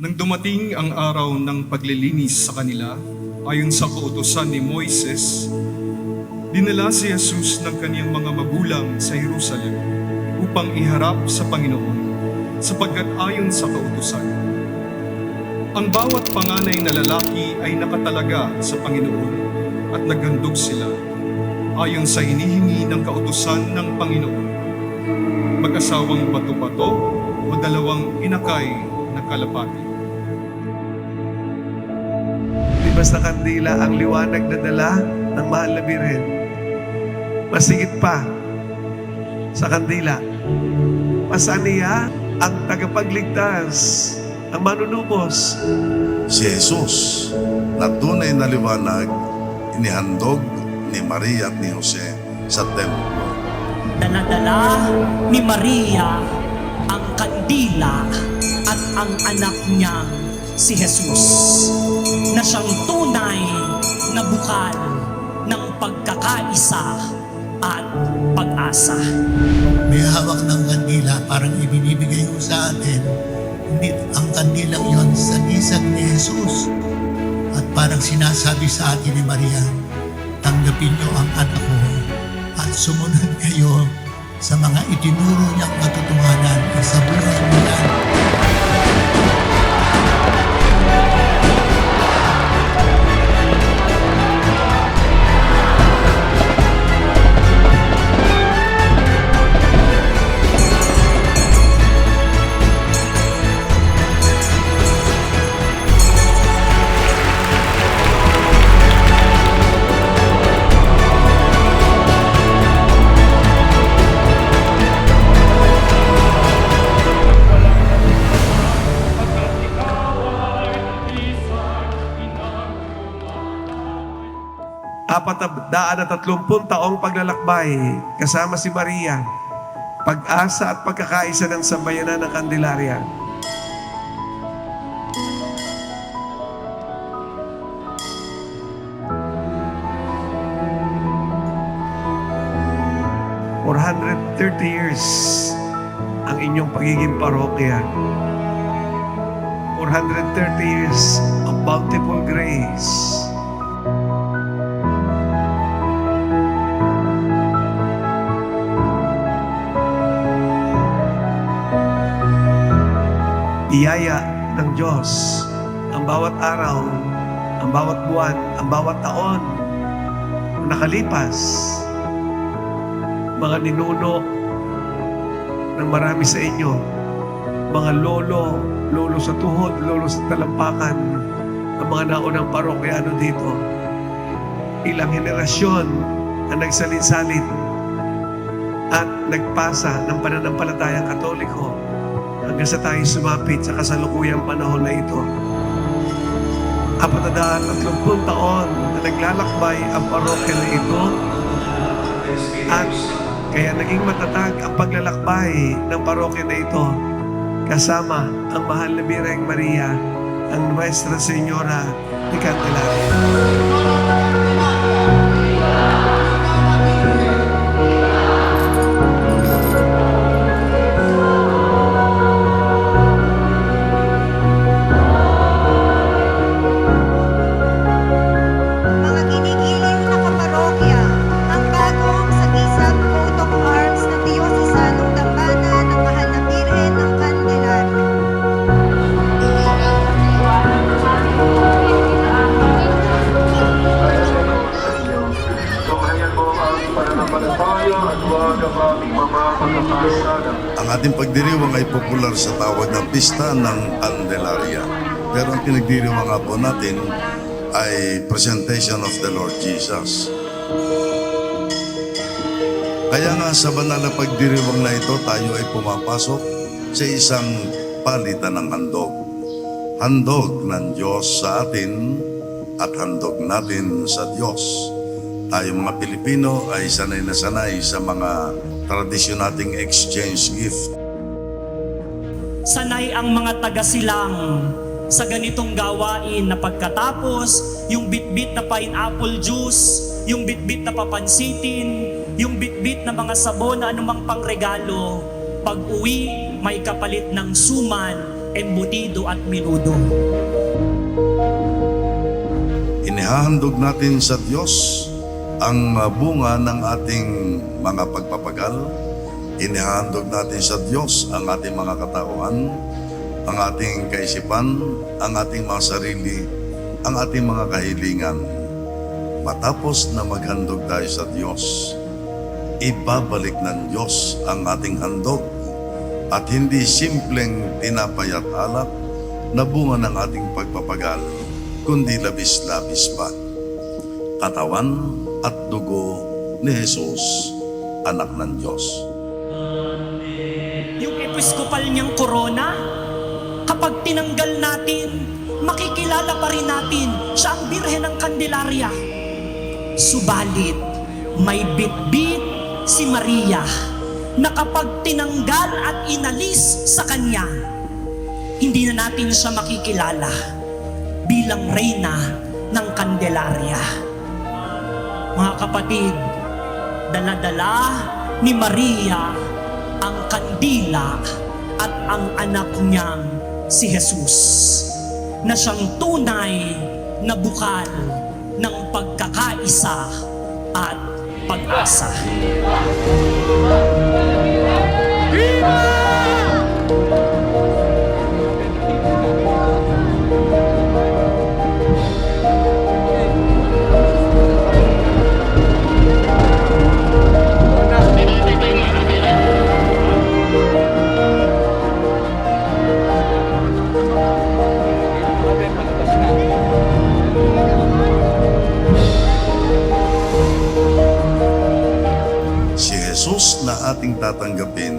Nang dumating ang araw ng paglilinis sa kanila, ayon sa kautusan ni Moises, dinala si Jesus ng kaniyang mga magulang sa Jerusalem upang iharap sa Panginoon, sapagkat ayon sa kautusan, ang bawat panganay na lalaki ay nakatalaga sa Panginoon at naghandog sila ayon sa hinihingi ng kautusan ng Panginoon. Mag-asawang bato-bato o dalawang inakay na kalapati. Di ba sa kandila ang liwanag na dala ng mahal na birin? Masigit pa sa kandila. Masaniya ang tagapagligtas, ang manunubos. Si Jesus na tunay na liwanag inihandog ni Maria at ni Jose sa templo. Daladala ni Maria ang kandila at ang anak niyang si Jesus na siyang tunay na bukal ng pagkakaisa at pag-asa. may hawak ng kandila parang ibinibigay ko sa atin. Hindi ang kandilang yon sa isag ni Jesus. At parang sinasabi sa atin ni Maria, tanggapin niyo ang anak ko at sumunod kayo sa mga itinuro niyang katotohanan 430 taong paglalakbay kasama si Maria, pag-asa at pagkakaisa ng sambayanan ng Candelaria. Four thirty years ang inyong pagiging parokya. 430 years of bountiful araw, ang bawat buwan, ang bawat taon na nakalipas. Mga ninuno ng marami sa inyo, mga lolo, lolo sa tuhod, lolo sa talampakan, ang mga naunang parokyano dito. Ilang henerasyon na nagsalin-salin at nagpasa ng pananampalatayang katoliko hanggang sa tayo sumapit sa kasalukuyang panahon na ito. Apat na daan at lumpung taon na naglalakbay ang parokya na ito at kaya naging matatag ang paglalakbay ng parokya na ito kasama ang mahal na Bireng Maria, ang Nuestra Señora de Candelaria. Pagdiriwang ay popular sa tawag na Pista ng Candelaria. Pero ang pinagdiriwang nga po natin ay Presentation of the Lord Jesus. Kaya nga sa banal na pagdiriwang na ito, tayo ay pumapasok sa isang palitan ng handog. Handog ng Diyos sa atin at handog natin sa Diyos. Tayo mga Pilipino ay sanay na sanay sa mga tradisyon nating exchange gift. Sanay ang mga taga-silang sa ganitong gawain na pagkatapos, yung bitbit na pineapple juice, yung bitbit na papansitin, yung bitbit na mga sabon na anumang pangregalo, pag uwi, may kapalit ng suman embutido at minudo. Inihahandog natin sa Diyos ang bunga ng ating mga pagpapagal. Inihahandog natin sa Diyos ang ating mga katauhan, ang ating kaisipan, ang ating mga sarili, ang ating mga kahilingan. Matapos na maghandog tayo sa Diyos, ibabalik ng Diyos ang ating handog at hindi simpleng tinapay at alak na bunga ng ating pagpapagal, kundi labis-labis pa. Katawan at dugo ni Jesus, anak ng Diyos. Episkopal niyang korona, kapag tinanggal natin, makikilala pa rin natin siya ang birhen ng Candelaria. Subalit, may bitbit si Maria na kapag tinanggal at inalis sa kanya, hindi na natin siya makikilala bilang reyna ng Candelaria. Mga kapatid, daladala ni Maria kandila at ang anak niyang si Jesus na siyang tunay na bukal ng pagkakaisa at pag-asa. Ating tatanggapin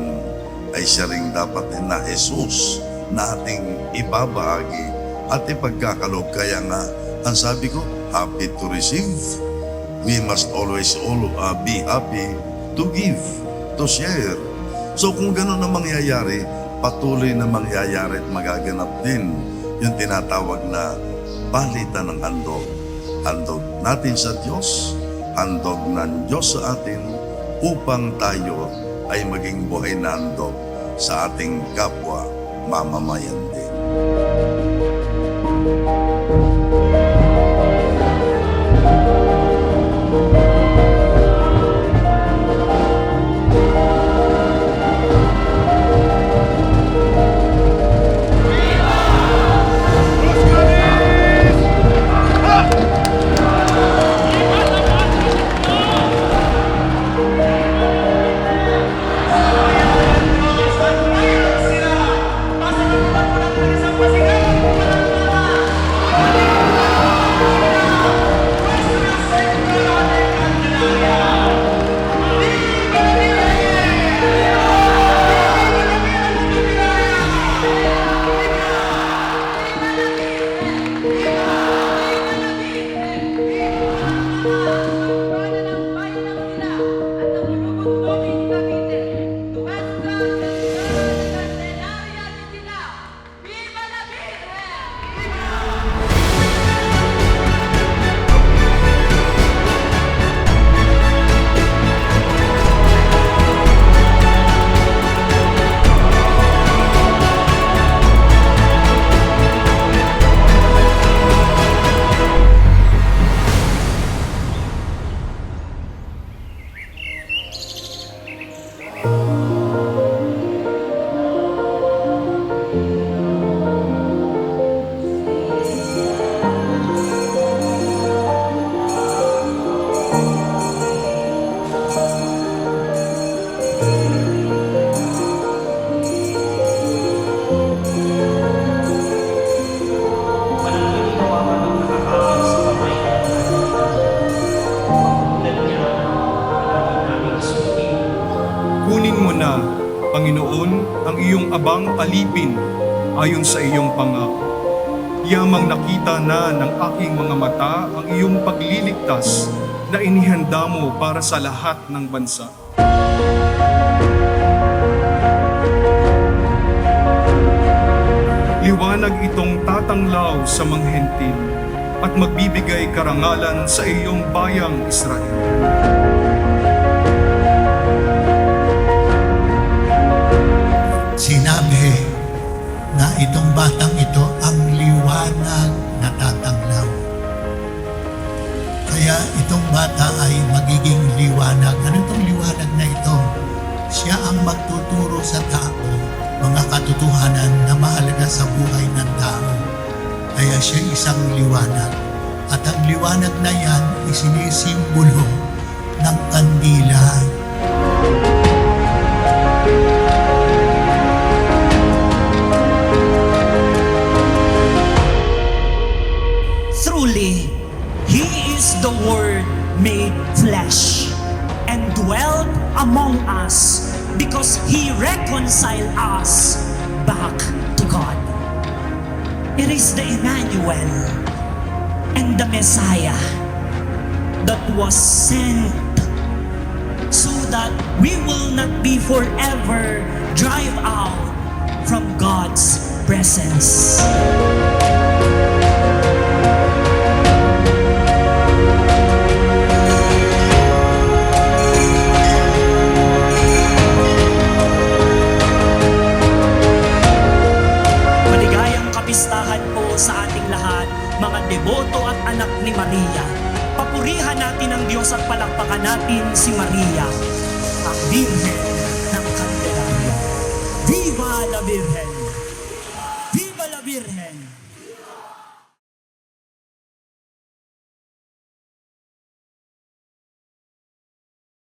ay siya ring dapat na Jesus na ating ibabahagi at ipagkakaloob. Kaya nga, ang sabi ko, happy to receive. We must always all, uh, be happy to give, to share. So kung gano'n na mangyayari, patuloy na mangyayari at magaganap din yung tinatawag na palitan ng handog. Handog natin sa Diyos, handog ng Diyos sa atin upang tayo ay maging buhay na sa ating kapwa mamamayan din. Iyong abang alipin ayon sa iyong pangako. Yamang nakita na ng aking mga mata ang iyong pagliligtas na inihanda mo para sa lahat ng bansa. Liwanag itong tatanglaw sa mga hentil at magbibigay karangalan sa iyong bayang Israel. Itong batang ito ang liwanag na tatanglaw. Kaya itong bata ay magiging liwanag. Ano itong liwanag na ito? Siya ang magtuturo sa tao mga katotohanan na mahalaga sa buhay ng tao. Kaya siya isang liwanag. At ang liwanag na yan isinisimbolo ng kandila. He is the Word made flesh and dwelt among us because He reconciled us back to God. It is the Emmanuel and the Messiah that was sent so that we will not be forever drive out from God's presence. Mga deboto at anak ni Maria. Papurihan natin ang Diyos at palakpakan natin si Maria, ang Birhen ng Candelaria. Viva la Virgen! Viva la Virgen!